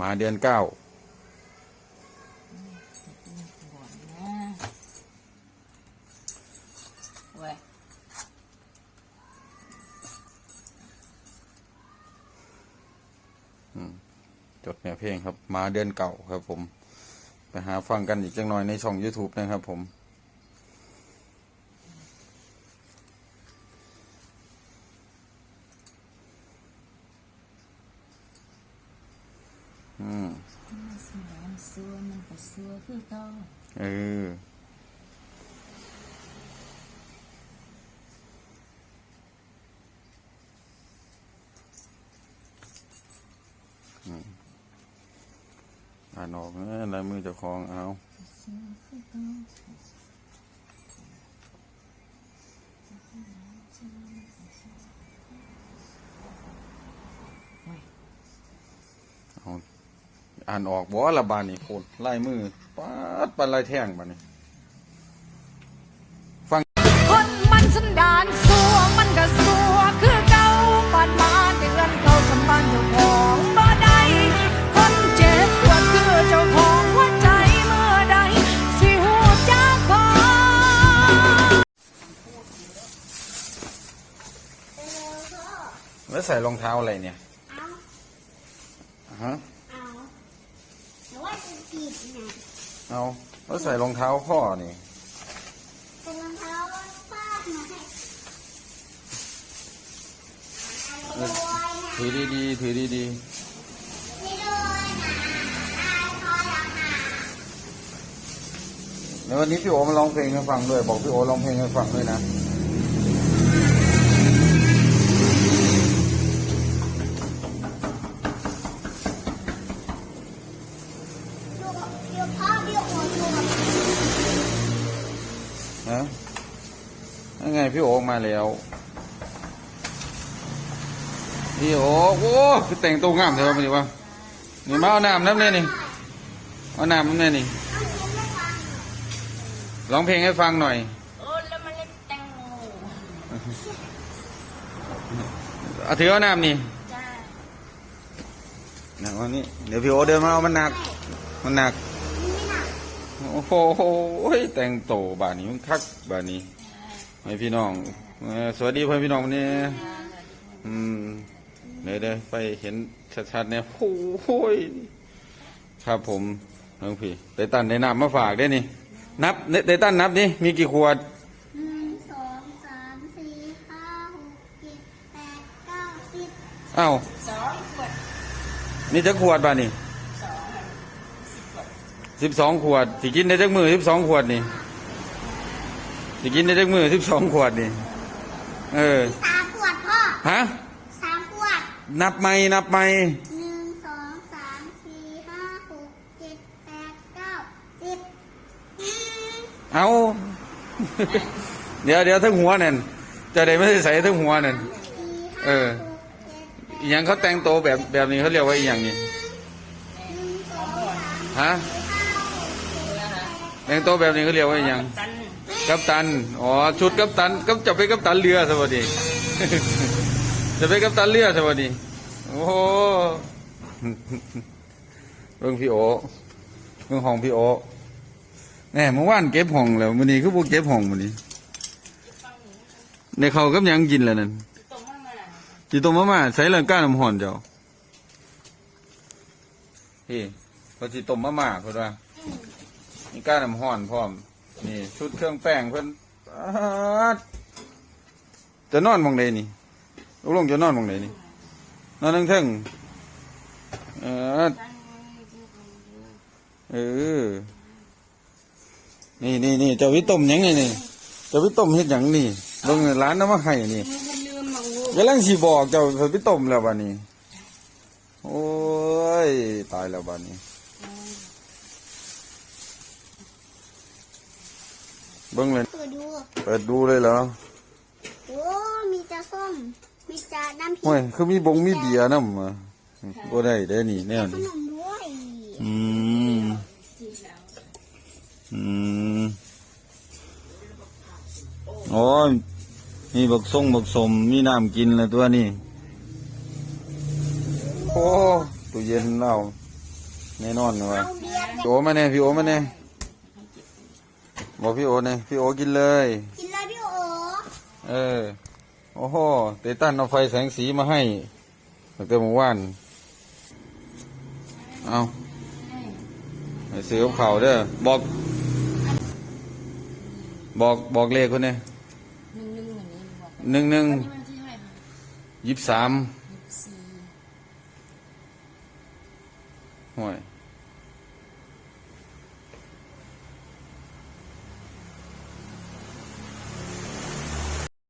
มาเดือนเก้าก่อนนะเว้ยจดเนี่ยเพลงครับ มาเดือนเก่าครับผม ไปหาฟังกันอีกจังหน่อยในช่อง YouTube นะครับผม อืมมันสมองซัวมันก็ซัวคือเก่าเออ อืมอ่านออกนะลายมือเจ้าของเอาซัวคือเก่าเอา อ่านออกบ่ละบานนี่โคตรลายมือปัดปันลายแท่งบานนี่คนมันสันดานสัวมันก็สัวคือเก่าปานมาเดือนเก่าสำบ้านเจ้าของบ่ได้คนเจ็บปวดคือเจ้าของหัวใจเมื่อใดสิหูจักพอแล้วใส่รองเท้าอะไรเนี่ยเอาฮะ เอาแต่ว่าจะ ผิดนะเอาแล้วใส่รองเท้าพ่อนี่เป็นรองเท้าป้ามาให้อะไรด้วยนะถือดีๆถือดีไม่ด้วยนะอายพอแล้วค่ะๆแล้ววันนี้พี่โอมาร้องเพลงให้ฟังด้วย บอกพี่โอร้องเพลงให้ฟังด้วยนะ ยังไงพี่โอมาแล้ว พี่โอโอ้คือแต่งตัวงามเถอะมันดีวะนี่มาเอาน้ำน้ำเนี่ยนี่เอาน้ำน้ำเนี่ยนี่เอาเงินไม่ฟังร้องเพลงให้ฟังหน่อยโอ้แล้วมันเล็กแตงโมเอาถือเอาน้ำนี่จ้าหนักวันนี้เดี๋ยวพี่โอเดินมาเอามันหนัก มันหนักไม่หนักโอ้โหแต่งโตวบานนี้มันคักบานนี้ ให้พี่น้องเอ่อสวัสดีพ่อพี่น้องวันนี้อืมเดี๋ยวเดี๋ยวไปเห็นชัดๆเนี่ยโอ้ยครับผมน้องพี่ไตตันได้นับมาฝากได้นี่ นับไตตันนับนี่มีกี่ขวด หนึ่งสองสามสี่ห้าหกเจ็ดแปดเก้าสิบอ้าวสองขวดนี่จะขวดบานนี่สองสิบสองขวดสิกินได้จักมือสิบสองขวดนี่ สิกินได้จักมือสิบสองขวดนี่ เออ สามขวดพ่อฮะ สามขวดนับไม่นับไม่หนึ่งสองสามสี่ห้าหกเจ็ดแปดเก้าสิบอืมเอา เดี๋ยวเดี๋ยวทั้งหัวนั่นจะได้ไม่ได้ใส่ทั้งหัวนั่น สี่เอห้าอหกเจ็ดแปดอหย่างเขาแต่งตัวแบบแบบนี้เขาเรียกว่าอหย่างนี้หนึ่งสองสามฮะแล้วนะแต่งตัวแบบนี้เขาเรียกว่าอหย่างตัน กัปตัน อ๋อ ชุดกัปตันก็จะไปกัปตันเรือสวัสดี จะไปกัปตันเรือสวัสดี โอ้โหเรื่องพี่โอเรื่องห้องพี่โอแหน่เมื่อวานเก็บห้องแล้ววันนี้คือพวกเก็บห้องวันนี้ในเขาก็ยังกินแล้วนั่นตรงมามาจีตรงมาม่าใส่เรื่องก้านน้ำห่อนเจ้าพี่เขาจีต้มมาม่าเพิ่นว่ามีก้านน้ำห่อนพร้อม นี่ชุดเครื่องแป้งเพิ่นจะนอนมองใดนี่ลูกลงจะนอนมองใดนี่นอนทั้งเทิงเออนเออ นี่นี่นี่เจ้าวิตมยังไงนี่เจ้าวิตมเฮ็ดหยังนี่เบิ่งร้านน้ำมาให้นี่มังงูกำลังสิบอกเจ้าเพิ่นไปต้มแล้วบัดนี้ โอ้ย ตายแล้วบัดนี้ เบิ่งเลยเปิดดูเปิดดูเลยเหรอโอ้มีจาส้ม มีจาน้ำพริโอ้ยกคือมีบงมีเบียร์นำมาบ่ได้เด้อนี่แนวขนี้นมด้วยอืมสีเหลืองอืมโอ้ยมีบักส่งบักสมมีน้ำกินแล้วตัวนี้โอ้ตู้เย็นเราแน่นอนวะเอาเบียร์พี่โอมาเนี่ยพี่โอมาเนี่ย บอกพี่โอเนี่ยพี่โอกินเลย กินเลยพี่โอเออ โอ้โหเตตันเอาไฟแสงสีมาให้ตั้งแต่เมื่อวาน เอาไปซื้อกับเขาวเด้อ บอก บอกบอกเลขคนเนี่ยหนึ่งหนึ่งเหมือนนี้บอกหนึ่งหนึ่งวันนี้วันที่เท่าไหร่คะยี่สิบสามยี่สิบสี่ห่วย